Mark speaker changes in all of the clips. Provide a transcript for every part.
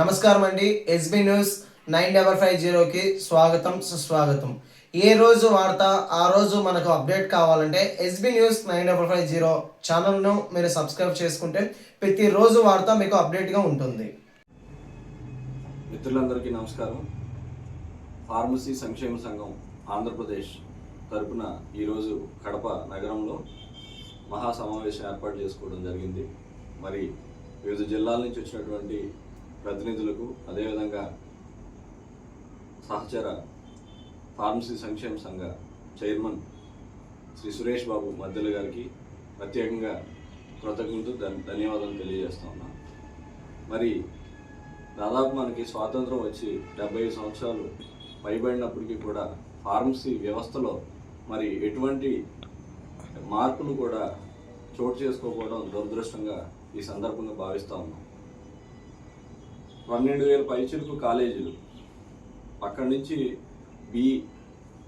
Speaker 1: నమస్కారం అండి. SB news nine double five జీరోకి స్వాగతం సుస్వాగతం. ఏ రోజు వార్త ఆ రోజు మనకు అప్డేట్ కావాలంటే SB news nine double five zero ఛానల్ను మీరు సబ్స్క్రైబ్ చేసుకుంటే ప్రతిరోజు వార్త మీకు అప్డేట్గా ఉంటుంది.
Speaker 2: మిత్రులందరికీ నమస్కారం. ఫార్మసీ సంక్షేమ సంఘం ఆంధ్రప్రదేశ్ తరపున ఈరోజు కడప నగరంలో మహా సమావేశం ఏర్పాటు చేసుకోవడం జరిగింది. మరి వివిధ జిల్లాల నుంచి వచ్చినటువంటి ప్రతినిధులకు అదేవిధంగా సహచర ఫార్మసీ సంక్షేమ సంఘ చైర్మన్ శ్రీ సురేష్ బాబు మద్దెల గారికి ప్రత్యేకంగా కృతజ్ఞతలు ధన్యవాదాలు తెలియజేస్తా ఉన్నాను. మరి దాదాపు మనకి స్వాతంత్రం వచ్చి డెబ్బై ఐదు సంవత్సరాలు పైబడినప్పటికీ కూడా ఫార్మసీ వ్యవస్థలో మరి ఎటువంటి మార్పులు కూడా చోటు చేసుకోకపోవడం దురదృష్టంగా ఈ సందర్భంగా భావిస్తూ ఉన్నాం. పన్నెండు వేల పైచిలకు కాలేజీలు. అక్కడి నుంచి బి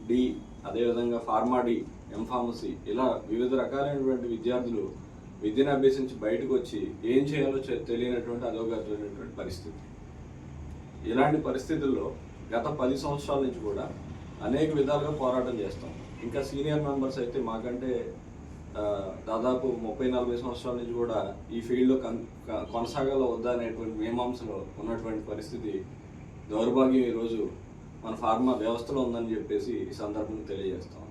Speaker 2: డి అదేవిధంగా ఫార్మాడి ఎంఫార్మసీ ఇలా వివిధ రకాలైనటువంటి విద్యార్థులు విద్యను అభ్యసించి బయటకు వచ్చి ఏం చేయాలో తెలియనటువంటి అధోగతమైనటువంటి పరిస్థితి. ఇలాంటి పరిస్థితుల్లో గత పది సంవత్సరాల నుంచి కూడా అనేక విధాలుగా పోరాటం చేస్తాం. ఇంకా సీనియర్ మెంబర్స్ అయితే మాకంటే దాదాపు ముప్పై నలభై సంవత్సరాల నుంచి కూడా ఈ ఫీల్డ్లో కన్ క- కొనసాగాల వద్దా అనేటువంటి మీమాంసలో ఉన్నటువంటి పరిస్థితి దౌర్భాగ్యం ఈరోజు మన ఫార్మా వ్యవస్థలో ఉందని చెప్పేసి ఈ సందర్భం తెలియజేస్తాం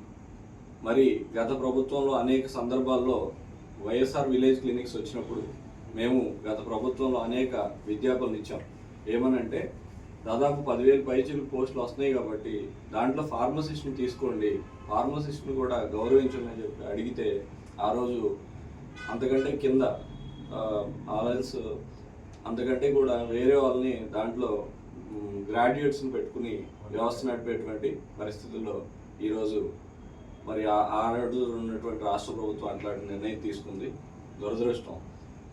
Speaker 2: మరి గత ప్రభుత్వంలో అనేక సందర్భాల్లో వైఎస్ఆర్ విలేజ్ క్లినిక్స్ వచ్చినప్పుడు మేము గత ప్రభుత్వంలో అనేక విజ్ఞాపనలు ఇచ్చాం. ఏమనంటే దాదాపు పదివేలు పైచీలు పోస్టులు వస్తున్నాయి కాబట్టి దాంట్లో ఫార్మసిస్ట్ని తీసుకోండి ఫార్మసిస్ట్ని కూడా గౌరవించండి అని చెప్పి అడిగితే ఆ రోజు అంతకంటే కింద ఆలయన్స్ అంతకంటే కూడా వేరే వాళ్ళని దాంట్లో గ్రాడ్యుయేట్స్ని పెట్టుకుని వ్యవస్థ నడిపేటువంటి పరిస్థితుల్లో ఈరోజు మరి ఆ- రోజు ఉన్నటువంటి రాష్ట్ర ప్రభుత్వం అట్లాంటి నిర్ణయం తీసుకుంది. దురదృష్టం.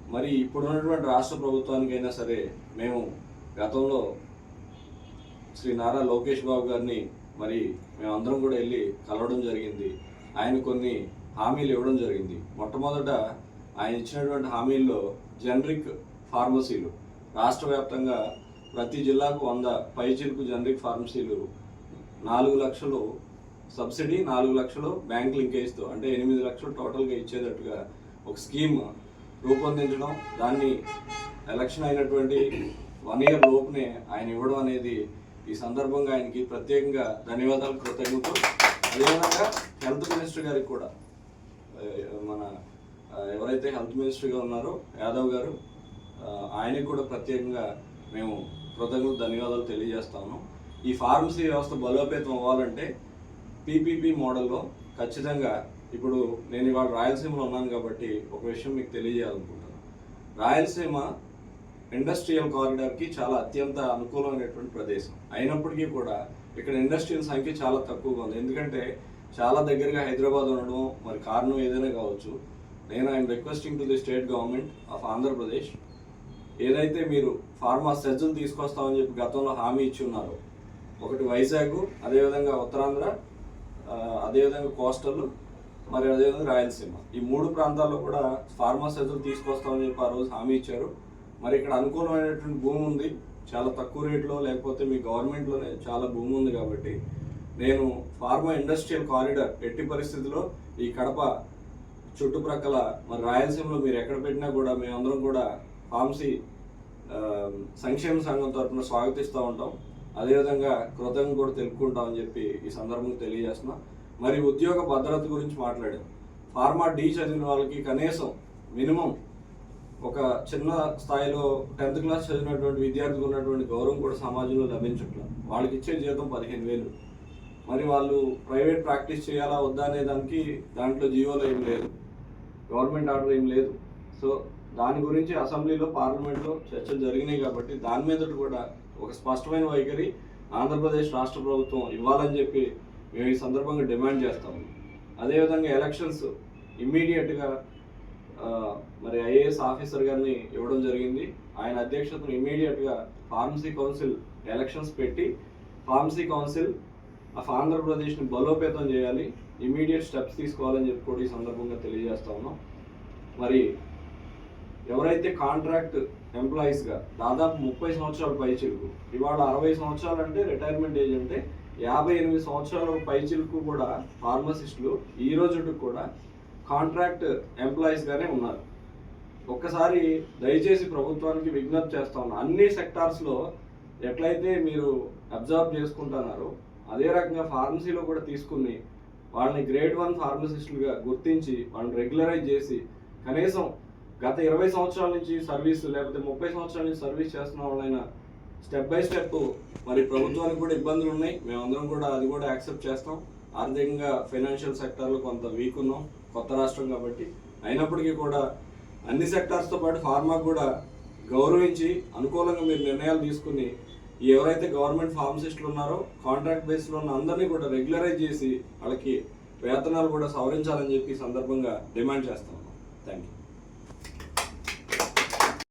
Speaker 2: మరి ఇప్పుడు ఉన్నటువంటి రాష్ట్ర ప్రభుత్వానికైనా సరే మేము గతంలో శ్రీ నారా లోకేష్ బాబు గారిని మరి మేమందరం కూడా వెళ్ళి కలవడం జరిగింది. ఆయన కొన్ని హామీలు ఇవ్వడం జరిగింది. మొట్టమొదట ఆయన ఇచ్చినటువంటి హామీల్లో జనరిక్ ఫార్మసీలు రాష్ట్ర వ్యాప్తంగా ప్రతి జిల్లాకు వంద పైచిలుకు జనరిక్ ఫార్మసీలు నాలుగు లక్షలు సబ్సిడీ నాలుగు లక్షలు బ్యాంక్ లింకేజ్తో అంటే ఎనిమిది లక్షలు టోటల్గా ఇచ్చేటట్టుగా ఒక స్కీమ్ రూపొందించడం దాన్ని ఎలక్షన్ అయినటువంటి వన్ ఇయర్ లోపునే ఆయన ఇవ్వడం అనేది ఈ సందర్భంగా ఆయనకి ప్రత్యేకంగా ధన్యవాదాలు కృతజ్ఞతలు. అదేవిధంగా హెల్త్ మినిస్టర్ గారికి కూడా ఎవరైతే హెల్త్ మినిస్టర్గా ఉన్నారో యాదవ్ గారు ఆయనకు ఆయనకి కూడా ప్రత్యేకంగా మేము కృతజ్ఞత ధన్యవాదాలు తెలియజేస్తాము ఈ ఫార్మసీ వ్యవస్థ బలోపేతం అవ్వాలంటే పీపీపీ మోడల్లో ఖచ్చితంగా ఇప్పుడు నేను ఇవాళ రాయలసీమలో ఉన్నాను కాబట్టి ఒక విషయం మీకు తెలియజేయాలనుకుంటున్నాను. రాయలసీమ ఇండస్ట్రియల్ కారిడార్కి చాలా అత్యంత అనుకూలమైనటువంటి ప్రదేశం. అయినప్పటికీ కూడా ఇక్కడ ఇండస్ట్రియల్ సంఖ్య చాలా తక్కువగా ఉంది. ఎందుకంటే చాలా దగ్గరగా హైదరాబాద్ ఉండడం మరి కారణం ఏదైనా కావచ్చు. నేను I'm requesting to the state government of Andhra Pradesh ఏదైతే మీరు ఫార్మా సెజ్జులు తీసుకొస్తామని చెప్పి గతంలో హామీ ఇచ్చి ఉన్నారో ఒకటి వైజాగ్ అదేవిధంగా ఉత్తరాంధ్ర అదేవిధంగా కోస్టల్ మరి అదేవిధంగా రాయలసీమ. ఈ మూడు ప్రాంతాల్లో కూడా ఫార్మా సెజ్జులు తీసుకొస్తామని చెప్పి ఆ రోజు హామీ ఇచ్చారు. మరి ఇక్కడ అనుకూలమైనటువంటి భూమి ఉంది. చాలా తక్కువ రేట్లో లేకపోతే మీ గవర్నమెంట్లోనే చాలా భూమి ఉంది కాబట్టి నేను ఫార్మా ఇండస్ట్రియల్ కారిడార్ ఎట్టి పరిస్థితిలో ఈ కడప చుట్టుప్రక్కల మరి రాయలసీమలో మీరు ఎక్కడ పెట్టినా కూడా మేమందరం కూడా ఫార్మసీ సంక్షేమ సంఘం తరఫున స్వాగతిస్తూ ఉంటాం. అదేవిధంగా కృతజ్ఞత కూడా తెలుపుకుంటామని చెప్పి ఈ సందర్భంగా తెలియజేస్తున్నా. మరి ఉద్యోగ భద్రత గురించి మాట్లాడాం. ఫార్మా డి చదివిన వాళ్ళకి కనీసం మినిమం ఒక చిన్న స్థాయిలో టెన్త్ క్లాస్ చదివినటువంటి విద్యార్థికి ఉన్నటువంటి గౌరవం కూడా సమాజంలో లభించట్లేదు. వాళ్ళకి ఇచ్చే జీతం పదిహేను వేలు. మరి వాళ్ళు ప్రైవేట్ ప్రాక్టీస్ చేయాలా వద్దా అనే దానికి దాంట్లో జీవోలో ఏం లేదు. గవర్నమెంట్ ఆర్డర్ ఏం లేదు. సో దాని గురించి అసెంబ్లీలో పార్లమెంట్లో చర్చలు జరిగినాయి కాబట్టి దాని మీద కూడా ఒక స్పష్టమైన వైఖరి ఆంధ్రప్రదేశ్ రాష్ట్ర ప్రభుత్వం ఇవ్వాలని చెప్పి మేము ఈ సందర్భంగా డిమాండ్ చేస్తాము. అదేవిధంగా ఎలక్షన్స్ ఇమ్మీడియట్గా మరి ఐఏఎస్ ఆఫీసర్ గారిని ఇవ్వడం జరిగింది. ఆయన అధ్యక్షతను ఇమ్మీడియట్గా ఫార్మసీ కౌన్సిల్ ఎలక్షన్స్ పెట్టి ఫార్మసీ కౌన్సిల్ ఆఫ్ ఆంధ్రప్రదేశ్ని బలోపేతం చేయాలి ఇమీడియట్ స్టెప్స్ తీసుకోవాలని చెప్పి కూడా ఈ సందర్భంగా తెలియజేస్తా ఉన్నాం. మరి ఎవరైతే కాంట్రాక్ట్ ఎంప్లాయీస్గా దాదాపు ముప్పై సంవత్సరాల పైచిలుకు ఇవాళ అరవై సంవత్సరాలు అంటే రిటైర్మెంట్ ఏజ్ అంటే యాభై ఎనిమిది సంవత్సరాల పైచిలుకు కూడా ఫార్మసిస్టులు ఈ రోజుకు కూడా కాంట్రాక్ట్ ఎంప్లాయీస్గానే ఉన్నారు. ఒక్కసారి దయచేసి ప్రభుత్వానికి విజ్ఞప్తి చేస్తా ఉన్నా అన్ని సెక్టార్స్లో ఎట్లయితే మీరు అబ్జర్వ్ చేసుకుంటున్నారో అదే రకంగా ఫార్మసీలో కూడా తీసుకుని వాళ్ళని గ్రేడ్ వన్ ఫార్మసిస్టులుగా గుర్తించి వాళ్ళని రెగ్యులరైజ్ చేసి కనీసం గత ఇరవై సంవత్సరాల నుంచి సర్వీస్ లేకపోతే ముప్పై సంవత్సరాల నుంచి సర్వీస్ చేస్తున్న వాళ్ళైనా స్టెప్ బై స్టెప్ మరి ప్రభుత్వానికి కూడా ఇబ్బందులు ఉన్నాయి. మేమందరం కూడా అది కూడా యాక్సెప్ట్ చేస్తాం. ఆర్థికంగా ఫైనాన్షియల్ సెక్టార్లో కొంత వీక్ ఉన్నాం. కొత్త రాష్ట్రం కాబట్టి అయినప్పటికీ కూడా అన్ని సెక్టార్స్తో పాటు ఫార్మా కూడా గౌరవించి అనుకూలంగా మీరు నిర్ణయాలు తీసుకుని ఎవరైతే గవర్నమెంట్ ఫార్మసిస్టులు ఉన్నారో కాంట్రాక్ట్ బేస్లో ఉన్న అందరినీ కూడా రెగ్యులరైజ్ చేసి వాళ్ళకి వేతనాలు కూడా సవరించాలని చెప్పి సందర్భంగా డిమాండ్ చేస్తాం థ్యాంక్ యూ